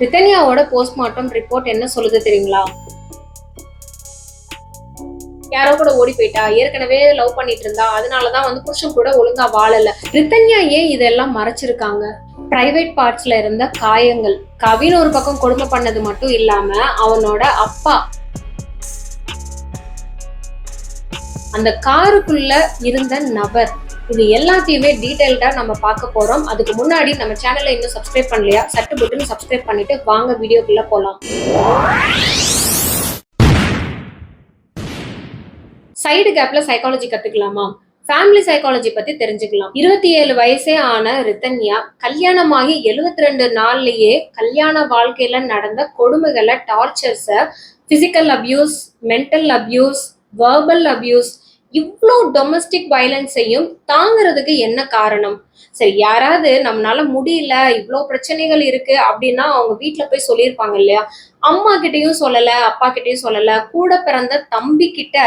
ரித்தன்யாவோட postmortem report என்ன சொல்லுது தெரியுங்களா? யாரோ கூட ஓடி போயிட்டா ஏற்கனவே லவ் பண்ணிட்டு இருந்தா அதனாலதான் வந்து புருஷன் கூட ஒழுங்கா வாழல. ரித்தன்யா ஏன் இதெல்லாம் மறைச்சிருக்காங்க? பிரைவேட் பார்ட்ஸ்ல இருந்த காயங்கள். கவின் ஒரு பக்கம் கொடுமை பண்ணது மட்டும் இல்லாம அவனோட அப்பா. அந்த காருக்குள்ள இருந்த நபர். இது எல்லாத்தையுமே டீட்டெயில்டாக நம்ம பார்க்க போறோம். அதுக்கு முன்னாடி நம்ம சேனலை இன்னும் சப்ஸ்கிரைப் பண்ணலையா? சட்டு புட்டுன்னு சப்ஸ்கிரைப் பண்ணிட்டு வாங்க வீடியோக்குள்ள போலாம். சைடு கேப்ல சைக்காலஜி கத்துக்கலாமா? ஃபேமிலி சைக்காலஜி பத்தி தெரிஞ்சுக்கலாம். இருபத்தி ஏழு வயசே ஆன ரித்தன்யா கல்யாணமாகி எழுபத்தி ரெண்டு நாள்லயே கல்யாண வாழ்க்கையில நடந்த கொடுமைகளை டார்ச்சர்ஸ physical abuse mental abuse verbal abuse இவ்வளோ டொமஸ்டிக் வயலன்ஸையும் தாங்கிறதுக்கு என்ன காரணம்? சரி யாராவது நம்மளால முடியல இவ்வளோ பிரச்சனைகள் இருக்கு அப்படின்னா அவங்க வீட்டில் போய் சொல்லியிருப்பாங்க இல்லையா? அம்மா கிட்டயும் சொல்லல அப்பா கிட்டயும் சொல்லல கூட பிறந்த தம்பி கிட்ட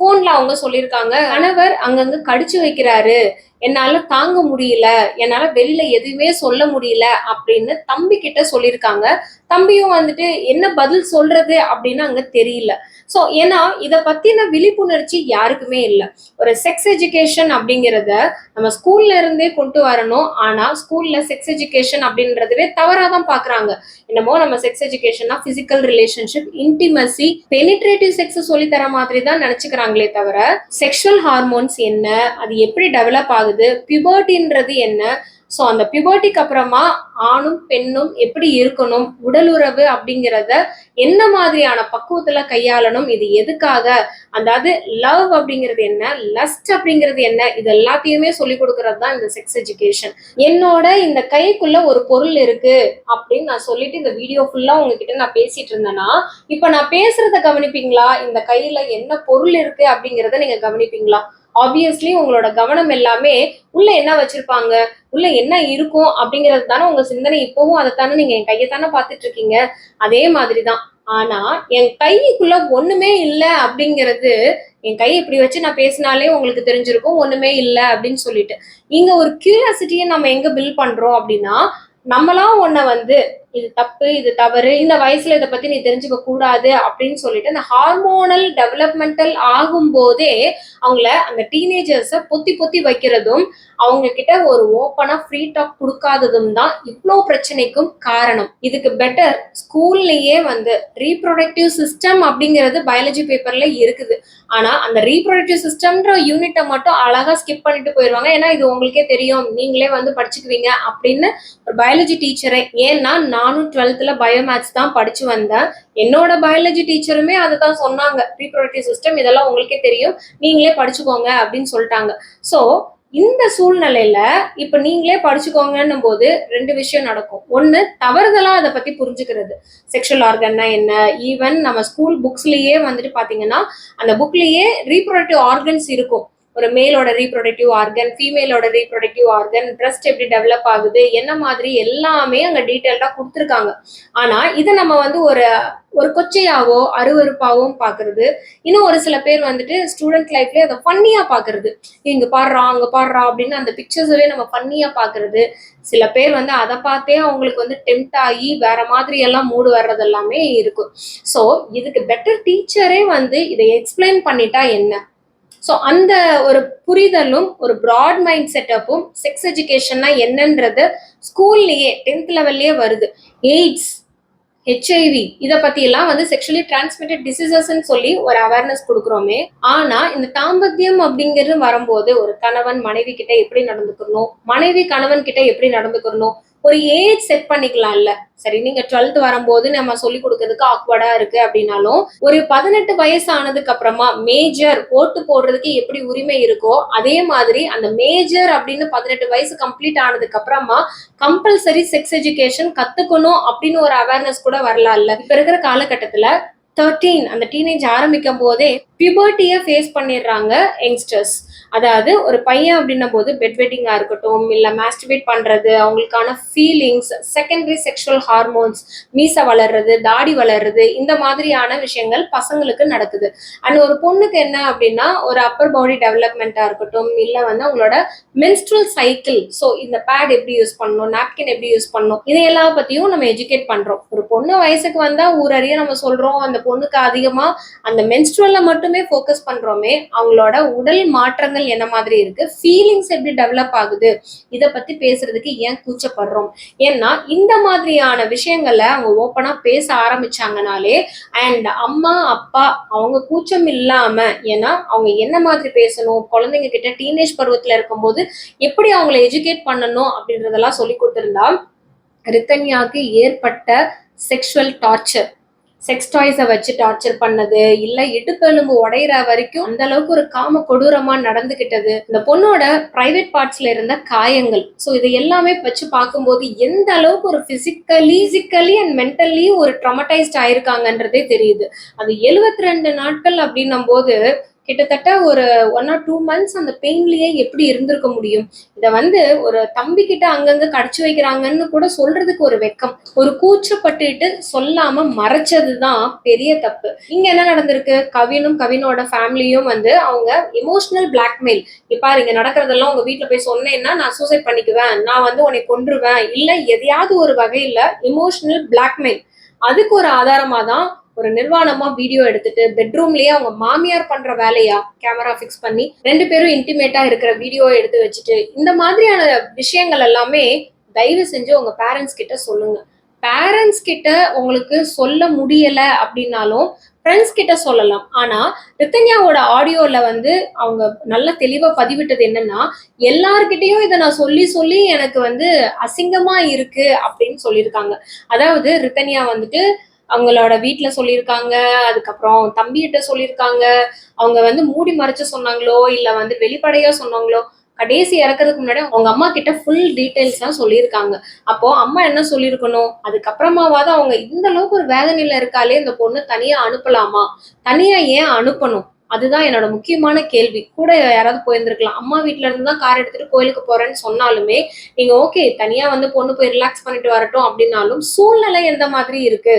போன்ல அவங்க சொல்லியிருக்காங்க கணவர் அங்கங்க கடிச்சு வைக்கிறாரு என்னால தாங்க முடியல என்னால வெளியில எதுவுமே சொல்ல முடியல அப்படின்னு தம்பி கிட்ட சொல்லியிருக்காங்க. தம்பியும் வந்துட்டு என்ன பதில் சொல்றது? அப்படின்னு அங்க தெரியல. சோ ஏன்னா இத பத்தின விழிப்புணர்ச்சி யாருக்குமே இல்லை. ஒரு செக்ஸ் எஜுகேஷன் அப்படிங்கிறத நம்ம ஸ்கூல்ல இருந்தே கொண்டு வரணும். ஆனா ஸ்கூல்ல செக்ஸ் எஜுகேஷன் அப்படின்றதுவே தவறா தான் பாக்குறாங்க. என்னமோ நம்ம sex எஜுகேஷன்னா physical relationship intimacy penetrative sex சொல்லி தர மாதிரி தான் நினைச்சுக்கிறாங்களே தவிர செக்ஷுவல் ஹார்மோன்ஸ் என்ன அது எப்படி டெவலப் ஆகுது பியூபர்ட்டின்றது என்ன ஸோ அந்த பியூபர்ட்டிக்கு அப்புறமா ஆணும் பெண்ணும் எப்படி இருக்கணும் உடலுறவு அப்படிங்கிறத என்ன மாதிரியான பக்குவத்துல கையாளணும் இது எதுக்காக அதாவது லவ் அப்படிங்கிறது என்ன லஸ்ட் அப்படிங்கிறது என்ன இது எல்லாத்தையுமே சொல்லி கொடுக்கறது தான் இந்த செக்ஸ் எஜுகேஷன் என்னோட இந்த கைக்குள்ள ஒரு பொருள் இருக்கு அப்படின்னு நான் சொல்லிட்டு இந்த வீடியோ ஃபுல்லா உங்ககிட்ட நான் பேசிட்டு இருந்தேன்னா இப்ப நான் பேசுறத கவனிப்பீங்களா? இந்த கையில என்ன பொருள் இருக்கு அப்படிங்கிறத நீங்க கவனிப்பீங்களா? ஆப்வியஸ்லி உங்களோட கவனம் எல்லாமே உள்ள என்ன வச்சிருப்பாங்க? உள்ள என்ன இருக்கும்? அப்படிங்கிறது தானே உங்க சிந்தனை இப்பவும் தானே நீங்க என் கையை தானே பார்த்துட்டு இருக்கீங்க? அதே மாதிரிதான். ஆனா என் கைக்குள்ள ஒண்ணுமே இல்லை அப்படிங்கிறது என் கை இப்படி வச்சு நான் பேசினாலே உங்களுக்கு தெரிஞ்சிருக்கும் ஒண்ணுமே இல்லை அப்படின்னு சொல்லிட்டு. இங்க ஒரு கியூரியாசிட்டியை நம்ம எங்க பில் பண்றோம் அப்படின்னா நம்மளா ஒன்ன வந்து இது தப்பு இது தவறு இந்த வயசுல இதை பத்தி நீ தெரிஞ்சுக்க கூடாது அப்படின்னு சொல்லிட்டு அந்த ஹார்மோனல் டெவலப்மெண்டல் ஆகும் போதே அவங்கள அந்த டீனேஜர்ஸை பொத்தி பொத்தி வைக்கிறதும் அவங்க கிட்ட ஒரு ஓப்பனா ஃப்ரீ டாக் கொடுக்காததும் தான் இவ்வளோ பிரச்சனைக்கும் காரணம். இதுக்கு பெட்டர் ஸ்கூல்லயே வந்து ரீப்ரொடக்டிவ் சிஸ்டம் அப்படிங்கிறது பயாலஜி பேப்பர்ல இருக்குது. ஆனா அந்த ரீப்ரொடக்டிவ் சிஸ்டம்ன்ற யூனிட்டை மட்டும் அழகா ஸ்கிப் பண்ணிட்டு போயிடுவாங்க ஏன்னா இது உங்களுக்கே தெரியும். நீங்களே வந்து படிச்சுக்குவீங்க அப்படின்னு ஒரு பயாலஜி டீச்சரை ஏன்னா நானும் டுவெல்த்தில் பயோ மேத்ஸ் தான் படித்து வந்தேன். என்னோட பயாலஜி டீச்சருமே அதை தான் சொன்னாங்க. ரீப்ரொடக்டிவ் சிஸ்டம் இதெல்லாம் உங்களுக்கே தெரியும். நீங்களே படிச்சுக்கோங்க அப்படின்னு சொல்லிட்டாங்க. ஸோ இந்த சூழ்நிலையில இப்ப நீங்களே படிச்சுக்கோங்கன்னும் போது ரெண்டு விஷயம் நடக்கும். ஒண்ணு தவறுதலா அதை பத்தி புரிஞ்சுக்கிறது. செக்ஷுவல் ஆர்கன்னா என்ன? ஈவன் நம்ம ஸ்கூல் புக்ஸ்லயே வந்துட்டு பாத்தீங்கன்னா அந்த புக்லயே ரீப்ரொடக்டிவ் ஆர்கன்ஸ் இருக்கும். ஒரு மேலோட ரீப்ரொடக்டிவ் ஆர்கன் ஃபீமேலோட ரீப்ரொடக்டிவ் ஆர்கன் ட்ரஸ்ட் எப்படி டெவலப் ஆகுது என்ன மாதிரி எல்லாமே அங்கே டீட்டெயில்டாக கொடுத்துருக்காங்க. ஆனால் இதை நம்ம வந்து ஒரு ஒரு கொச்சையாவோ அருவறுப்பாகவும் பார்க்கறது. இன்னும் ஒரு சில பேர் வந்துட்டு ஸ்டூடெண்ட் லைஃப்லேயே அதை ஃபன்னியாக பார்க்கறது. இங்கே பாடுறா அங்கே பாடுறா அப்படின்னு அந்த பிக்சர்ஸ்லேயே நம்ம ஃபன்னியாக பார்க்கறது. சில பேர் வந்து அதை பார்த்தே அவங்களுக்கு வந்து டெம்ட் ஆகி வேற மாதிரி எல்லாம் மூடு வர்றது எல்லாமே இருக்கும். ஸோ இதுக்கு பெட்டர் டீச்சரே வந்து இதை எக்ஸ்பிளைன் பண்ணிட்டா என்ன? ஸோ அந்த ஒரு புரிதலும் ஒரு ப்ராட் மைண்ட் செட்டப்பும் செக்ஸ் எஜுகேஷன்னா என்னன்றது ஸ்கூல்லையே டென்த் லெவல்லையே வருது. எய்ட்ஸ் ஹெச்ஐவி இதை பற்றியெல்லாம் வந்து செக்ஷுவலி டிரான்ஸ்மிட்டட் டிசீசஸ்ன்னு சொல்லி ஒரு அவேர்னஸ் கொடுக்குறோமே. ஆனால் இந்த தாம்பத்தியம் அப்படிங்கிறது வரும்போது ஒரு கணவன் மனைவி கிட்ட எப்படி நடந்துக்கணும்? மனைவி கணவன் கிட்ட எப்படி நடந்துக்கணும்? ஒரு ஏஜ் செட் பண்ணிக்கலாம்ல. சரி நீங்க டுவெல்த் வரும்போது நம்ம சொல்லி கொடுக்கறதுக்கு ஆக்வர்டா இருக்கு அப்படின்னாலும் ஒரு பதினெட்டு வயசு ஆனதுக்கு அப்புறமா மேஜர் ஓட்டு போடுறதுக்கு எப்படி உரிமை இருக்கோ அதே மாதிரி அந்த மேஜர் அப்படின்னு பதினெட்டு வயசு கம்ப்ளீட் ஆனதுக்கு அப்புறமா கம்பல்சரி செக்ஸ் எஜுகேஷன் கத்துக்கணும் அப்படின்னு ஒரு அவேர்னஸ் கூட வரலாம்ல. இப்ப இருக்கிற காலகட்டத்துல தேர்ட்டீன் அந்த டீனேஜ் ஆரம்பிக்கும் போதே பியூபர்ட்டியை ஃபேஸ் பண்ணிடுறாங்க யங்ஸ்டர்ஸ் அதாவது ஒரு பையன் அப்படின்னும் போது பெட் வெட்டிங்காக இருக்கட்டும் இல்லை மாஸ்டிபேட் பண்ணுறது அவங்களுக்கான ஃபீலிங்ஸ் செகண்டரி செக்ஷுவல் ஹார்மோன்ஸ் மீசை வளர்றது தாடி வளர்றது இந்த மாதிரியான விஷயங்கள் பசங்களுக்கு நடக்குது. அண்ட் ஒரு பொண்ணுக்கு என்ன அப்படின்னா ஒரு அப்பர் பாடி டெவலப்மெண்ட்டாக இருக்கட்டும் இல்லை வந்து அவங்களோட மென்ஸ்ட்ரல் சைக்கிள் ஸோ இந்த பேட் எப்படி யூஸ் பண்ணணும் நாப்கின் எப்படி யூஸ் பண்ணணும் இதையெல்லாம் பற்றியும் நம்ம எஜுகேட் பண்ணுறோம் ஒரு பொண்ணு வயசுக்கு வந்தால் ஊரறிய நம்ம சொல்கிறோம் அந்த பொண்ணுக்கு அதிகமா அந்த மென்ஸ்ட்ரல்ல மட்டுமே ஃபோக்கஸ் பண்றோமே அவங்களோட உடல் மாற்றங்கள் என்ன மாதிரி இருக்கு ஃபீலிங்ஸ் எப்படி டெவலப் ஆகுது இதை பத்தி பேசுறதுக்கு ஏன் கூச்சப்படுறோம்? ஏன்னா இந்த மாதிரியான விஷயங்களை அவங்க ஓப்பனா பேச ஆரம்பிச்சாங்கனாலே அண்ட் அம்மா அப்பா அவங்க கூச்சம் இல்லாம ஏன்னா அவங்க என்ன மாதிரி பேசணும் குழந்தைங்க கிட்ட டீனேஜ் பருவத்துல இருக்கும்போது எப்படி அவங்கள எஜுகேட் பண்ணணும் அப்படின்றதெல்லாம் சொல்லி கொடுத்துருந்தா ரித்தன்யாவுக்கு ஏற்பட்ட செக்ஷுவல் டார்ச்சர் செக்ஸ் டாய்ஸை வச்சு டார்ச்சர் பண்ணது இல்லை இடுப்பெலும்பு உடையிற வரைக்கும் அந்த அளவுக்கு ஒரு காம கொடூரமா நடந்துகிட்டது. இந்த பொண்ணோட பிரைவேட் பார்ட்ஸ்ல இருந்த காயங்கள். ஸோ இது எல்லாமே வச்சு பார்க்கும்போது எந்த அளவுக்கு ஒரு பிசிக்கலி பிசிக்கலி அண்ட் மென்டலி ஒரு ட்ரமடைஸ்ட் ஆயிருக்காங்கன்றதே தெரியுது. அது எழுபத்தி ரெண்டு நாட்கள் அப்படின்னும் போது கிட்டத்தட்ட ஒரு ஒன் ஆர் டூ மந்த்ஸ் அந்த பெயின்லயே எப்படி இருந்திருக்க முடியும்? இதை வந்து ஒரு தம்பி கிட்ட அங்கங்க கடிச்சு வைக்கிறாங்கன்னு கூட சொல்றதுக்கு ஒரு வெக்கம். ஒரு கூச்சப்பட்டுட்டு சொல்லாம மறைச்சதுதான் பெரிய தப்பு. இங்க என்ன நடந்திருக்கு? கவினும் கவினோட ஃபேமிலியும் வந்து அவங்க எமோஷனல் பிளாக்மெயில் இப்ப இங்க நடக்கிறதெல்லாம் உங்க வீட்டுல போய் சொன்னேன்னா நான் சூசைட் பண்ணிக்குவேன். நான் வந்து உன்னை கொன்றுவேன். இல்ல எதையாவது ஒரு வகையில எமோஷனல் பிளாக்மெயில் அதுக்கு ஒரு ஆதாரமா தான் ஒரு நிர்வாணமா வீடியோ எடுத்துட்டு பெட்ரூம்லயே அவங்க மாமியார் பண்ற வேலையா கேமரா ஃபிக்ஸ் பண்ணி ரெண்டு பேரும் இன்டிமேட்டா இருக்கிற வீடியோ எடுத்து வச்சுட்டு இந்த மாதிரியான விஷயங்கள் எல்லாமே தயவு செஞ்சு உங்க பேரண்ட்ஸ் கிட்ட சொல்லுங்க. பேரண்ட்ஸ் கிட்ட உங்களுக்கு சொல்ல முடியல அப்படின்னாலும் ஃப்ரெண்ட்ஸ் கிட்ட சொல்லலாம். ஆனா ரித்தன்யாவோட ஆடியோல வந்து அவங்க நல்ல தெளிவா பதிவிட்டது என்னன்னா எல்லார்கிட்டையும் இதை நான் சொல்லி சொல்லி எனக்கு வந்து அசிங்கமா இருக்கு அப்படின்னு சொல்லியிருக்காங்க. அதாவது ரித்தன்யா வந்துட்டு அவங்களோட வீட்டுல சொல்லியிருக்காங்க அதுக்கப்புறம் தம்பிகிட்ட சொல்லியிருக்காங்க. அவங்க வந்து மூடி மறைச்சு சொன்னாங்களோ இல்ல வந்து வெளிப்படையா சொன்னாங்களோ கடைசி இறக்கறதுக்கு முன்னாடி அவங்க அம்மா கிட்ட ஃபுல் டீட்டெயில்ஸ் எல்லாம் சொல்லியிருக்காங்க. அப்போ அம்மா என்ன சொல்லியிருக்கணும்? அதுக்கப்புறமாவது அவங்க இந்த அளவுக்கு ஒரு வேதனையில இருக்காலே இந்த பொண்ணு தனியா அனுப்பலாமா? தனியா ஏன் அனுப்பணும்? அதுதான் என்னோட முக்கியமான கேள்வி. கூட யாராவது போயிருந்திருக்கலாம். அம்மா வீட்டுல இருந்து தான் கார் எடுத்துட்டு கோயிலுக்கு போறேன்னு சொன்னாலுமே நீங்க ஓகே தனியா வந்து பொண்ணு போய் ரிலாக்ஸ் பண்ணிட்டு வரட்டும் அப்படின்னாலும் சூழ்நிலை எந்த மாதிரி இருக்கு?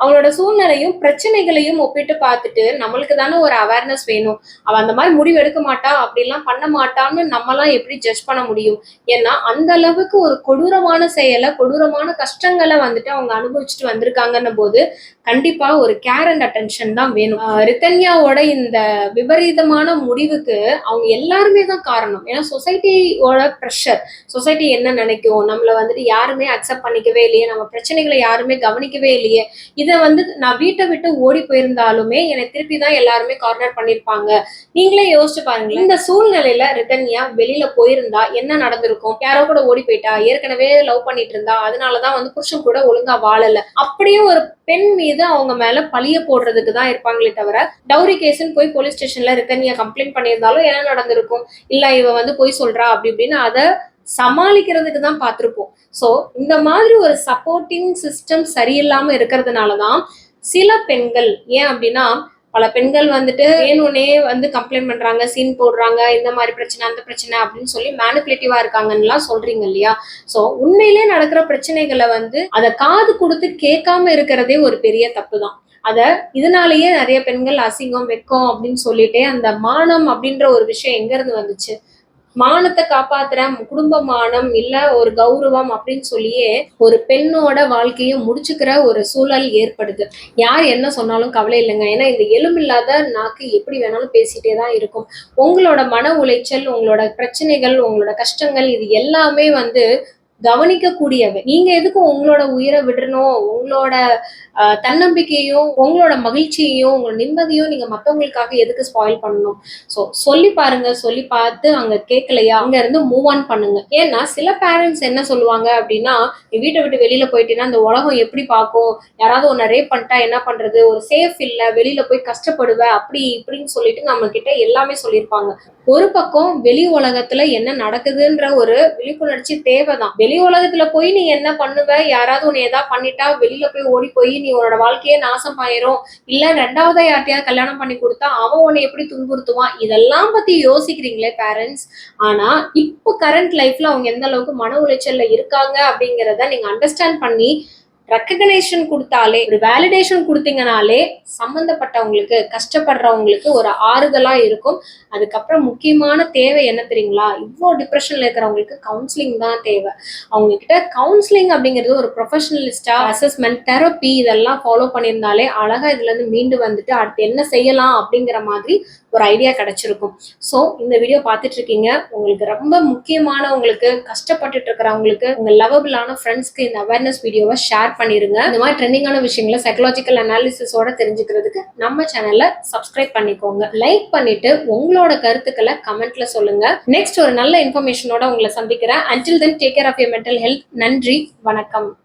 அவங்களோட சூழ்நிலையும் பிரச்சனைகளையும் ஒப்பிட்டு பார்த்துட்டு நம்மளுக்கு தானே ஒரு அவேர்னஸ் வேணும். அவ அந்த மாதிரி முடிவு எடுக்க மாட்டா அப்படிலாம் பண்ண மாட்டான்னு நம்மலாம் எப்படி ஜட்ஜ் பண்ண முடியும்? ஏன்னா அந்த அளவுக்கு ஒரு கொடூரமான செயலை கொடூரமான கஷ்டங்களை வந்துட்டு அவங்க அனுபவிச்சுட்டு வந்திருக்காங்கன்னும் போது கண்டிப்பா ஒரு கேர் அண்ட் அட்டென்ஷன் தான் வேணும். ரித்தன்யாவோட இந்த விபரீதமான முடிவுக்கு அவங்க எல்லாருமே தான் காரணம். ஏன்னா சொசைட்டியோட ப்ரெஷர் சொசைட்டி என்ன நினைக்கும்? நம்மள வந்துட்டு யாருமே அக்செப்ட் பண்ணிக்கவே இல்லையே. நம்ம பிரச்சனைகளை யாருமே கவனிக்கவே இல்லையே. இதை வந்து நான் வீட்டை விட்டு ஓடி போயிருந்தாலுமே என்னை திருப்பி தான் எல்லாருமே கார்னர் பண்ணியிருப்பாங்க. நீங்களே யோசிச்சு பாருங்களேன். இந்த சூழ்நிலையில ரிதன்யா வெளியில போயிருந்தா என்ன நடந்திருக்கும்? யாரோ கூட ஓடி போயிட்டா? ஏற்கனவே லவ் பண்ணிட்டு இருந்தா? அதனாலதான் வந்து புருஷன் கூட ஒழுங்கா வாழல. அப்படியே ஒரு பெண் மீது அவங்க மேல பழிய போடுறதுக்கு தான் இருப்பாங்களே தவிர டவுரி கேஸ்ன்னு போய் போலீஸ் ஸ்டேஷன்ல ரிட்டன்யா கம்ப்ளைண்ட் பண்ணியிருந்தாலும் என்ன நடந்திருக்கும்? இல்ல இவ வந்து போய் சொல்றா? அப்படி இப்படின்னு அதை சமாளிக்கிறதுக்கு தான் பார்த்துருப்போம். ஸோ இந்த மாதிரி ஒரு சப்போர்ட்டிங் சிஸ்டம் சரியில்லாமல் இருக்கிறதுனால தான் சில பெண்கள் ஏன் அப்படின்னா பல பெண்கள் வந்துட்டு வேணும்னே வந்து கம்ப்ளைண்ட் பண்றாங்க சீன் போடுறாங்க இந்த மாதிரி பிரச்சனை அந்த பிரச்சனை அப்படின்னு சொல்லி மேனிப்புலேட்டிவா இருக்காங்கன்னுலாம் சொல்றீங்க இல்லையா? ஸோ உண்மையிலே நடக்கிற பிரச்சனைகளை வந்து அதை காது கொடுத்து கேட்காம இருக்கிறதே ஒரு பெரிய தப்பு தான் அதை இதனாலேயே நிறைய பெண்கள் அசிங்கம் வெக்கம் அப்படின்னு சொல்லிட்டே அந்த மானம் அப்படின்ற ஒரு விஷயம் எங்கேருந்து வந்துச்சு? மானத்தை காப்பாத்துறேன் குடும்ப மானம் இல்ல ஒரு கௌரவம் அப்படின்னு சொல்லியே ஒரு பெண்ணோட வாழ்க்கையை முடிச்சுக்கிற ஒரு சூழல் ஏற்படுது. யார் என்ன சொன்னாலும் கவலை இல்லைங்க. ஏன்னா இந்த எலும்பில்லாத நாக்கு எப்படி வேணாலும் பேசிட்டே தான் இருக்கும். உங்களோட மன உளைச்சல் உங்களோட பிரச்சனைகள் உங்களோட கஷ்டங்கள் இது எல்லாமே வந்து கவனிக்கக்கூடியவை. நீங்க எதுக்கும் உங்களோட உயிரை விடணும்? உங்களோட தன்னம்பிக்கையும் உங்களோட மகிழ்ச்சியையும் உங்களோட நிம்மதியும் நீங்க மத்தவங்களுக்காக எதுக்கு ஸ்பாயில் பண்ணணும்? ஸோ சொல்லி பாருங்க. சொல்லி பார்த்து அங்க கேட்கலையா அங்க இருந்து மூவ் ஆன் பண்ணுங்க. ஏன்னா சில பேரண்ட்ஸ் என்ன சொல்லுவாங்க அப்படின்னா நீ வீட்டை விட்டு வெளியில போயிட்டீங்கன்னா இந்த உலகம் எப்படி பார்க்கும்? யாராவது உன்னை ரேப் பண்ணிட்டா என்ன பண்றது? ஒரு சேஃப் இல்லை. வெளியில போய் கஷ்டப்படுவ. அப்படி இப்படின்னு சொல்லிட்டு நம்ம கிட்ட எல்லாமே சொல்லியிருப்பாங்க. ஒரு பக்கம் வெளி உலகத்துல என்ன நடக்குதுன்ற ஒரு விழிப்புணர்ச்சி தேவைதான். வெளி உலகத்துல போய் நீ என்ன பண்ணுவ? யாராவது உன்னை ஏதாவது பண்ணிட்டா வெளியில போய் ஓடி போய் நீ உன்னோட வாழ்க்கையே நாசம் ஆயிரும். இல்ல ரெண்டாவது யார்ட்டையாவது கல்யாணம் பண்ணி கொடுத்தா அவன் உன்னை எப்படி துன்புறுத்துவான்? இதெல்லாம் பத்தி யோசிக்கிறீங்களே பேரண்ட்ஸ் ஆனா இப்போ கரண்ட் லைஃப்ல அவங்க எந்த அளவுக்கு மன உளைச்சல்ல இருக்காங்க அப்படிங்கிறத நீங்க அண்டர்ஸ்டாண்ட் பண்ணி ரெக்கக்னேஷன் கொடுத்தாலே ஒரு வேலிடேஷன் கொடுத்தீங்கனாலே சம்மந்தப்பட்டவங்களுக்கு கஷ்டப்படுறவங்களுக்கு ஒரு ஆறுதலாக இருக்கும். அதுக்கப்புறம் முக்கியமான தேவை என்ன தெரியுங்களா? இவ்வளோ டிப்ரெஷனில் இருக்கிறவங்களுக்கு கவுன்சிலிங் தான் தேவை. அவங்கக்கிட்ட கவுன்சிலிங் அப்படிங்கிறது ஒரு ப்ரொஃபஷனலிஸ்டாக அசஸ்மெண்ட் தெரப்பி இதெல்லாம் ஃபாலோ பண்ணியிருந்தாலே அழகாக இதுலேருந்து மீண்டு வந்துட்டு அடுத்து என்ன செய்யலாம் அப்படிங்கிற மாதிரி ஒரு ஐடியா கிடைச்சிருக்கும். ஸோ இந்த வீடியோ பார்த்துட்டு இருக்கீங்க. உங்களுக்கு ரொம்ப முக்கியமானவங்களுக்கு கஷ்டப்பட்டுட்டு இருக்கிறவங்களுக்கு உங்கள் லவபிளான ஃப்ரெண்ட்ஸ்க்கு இந்த அவேர்னஸ் வீடியோவை ஷேர் பண்ணிருங்க. இந்த மாதிரி ட்ரெண்டிங்கான விஷயங்களை சைக்கலாஜிக்கல் அனாலிசிஸோட தெரிஞ்சுக்கிறதுக்கு நம்ம சேனலை சப்ஸ்கிரைப் பண்ணிக்கோங்க. லைக் பண்ணிட்டு உங்களோட கருத்துக்களை கமெண்ட்ல சொல்லுங்க. நெக்ஸ்ட் ஒரு நல்ல இன்ஃபர்மேஷனோட உங்களை சந்திக்கிறேன். Until then take care of your mental health நன்றி. வணக்கம்.